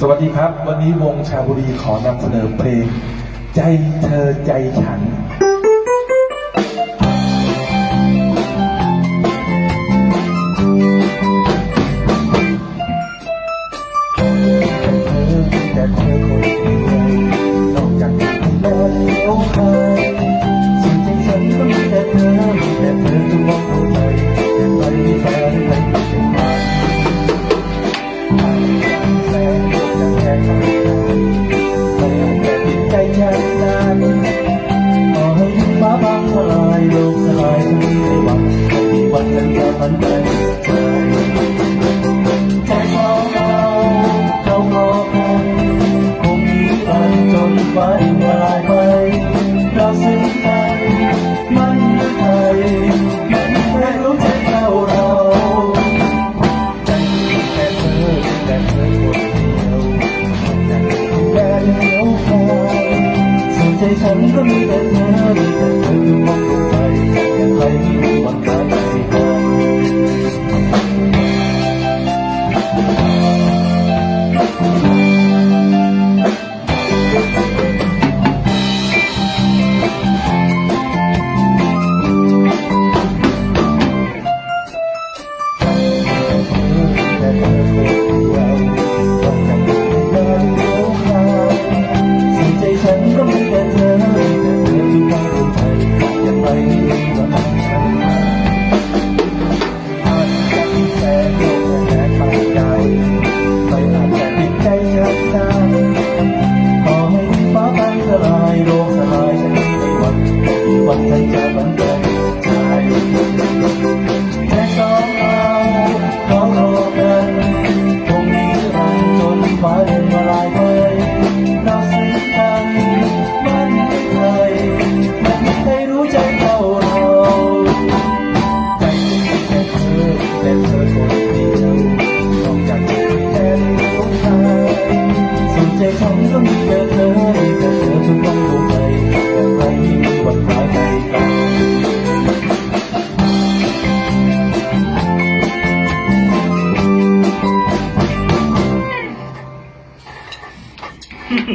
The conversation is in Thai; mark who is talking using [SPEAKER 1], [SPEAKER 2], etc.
[SPEAKER 1] สวัสดีครับ วันนี้วงชาบุรีขอนำเสนอเพลง ใจเธอใจฉันแต่เธอก็มีแต่เธอมีแต่เธอทุกวันเข้า นั้นจะฝันใจใจของเราเขาพอกันคงมีกันจนฝันวลายไปเราซึ้งกันมันไม่ใครมันไม่รู้ใจเราเราใจแต่เธอแต่เธอคนเดียวแต่เดียวกันส่วนใจฉันก็มีแต่เธ Heiligen Geist.